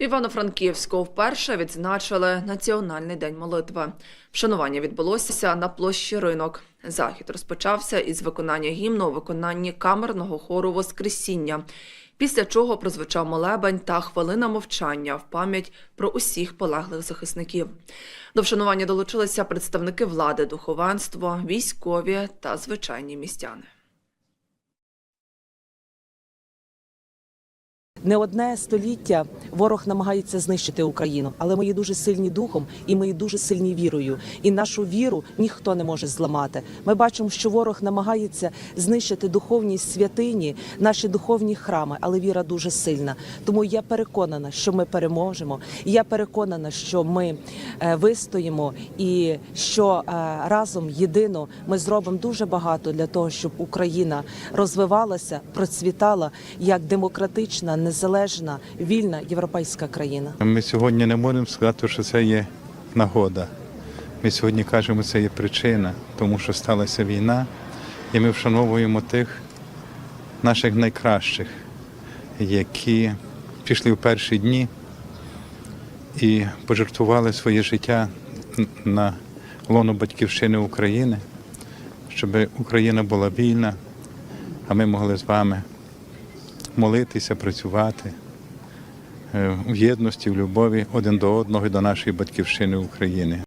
Івано-Франківську вперше відзначили Національний день молитви. Вшанування відбулося на площі ринок. Захід розпочався із виконання гімну у виконанні камерного хору Воскресіння, після чого прозвучав молебень та хвилина мовчання в пам'ять про усіх полеглих захисників. До вшанування долучилися представники влади, духовенство, військові та звичайні містяни. Не одне століття ворог намагається знищити Україну, але ми є дуже сильні духом і ми є дуже сильні вірою. І нашу віру ніхто не може зламати. Ми бачимо, що ворог намагається знищити духовні святині, наші духовні храми, але віра дуже сильна. Тому я переконана, що ми переможемо. Я переконана, що ми е, вистоїмо і що е, разом єдино ми зробимо дуже багато для того, щоб Україна розвивалася, процвітала як демократична, незалежна, вільна європейська країна. Ми сьогодні не можемо сказати, що це є нагода. Ми сьогодні кажемо, це є причина, тому що сталася війна, і ми вшановуємо тих наших найкращих, які пішли в перші дні і пожертвували своє життя на лоно батьківщини України, щоб Україна була вільна, а ми могли з вами молитися, працювати е, в єдності, в любові один до одного і до нашої батьківщини України.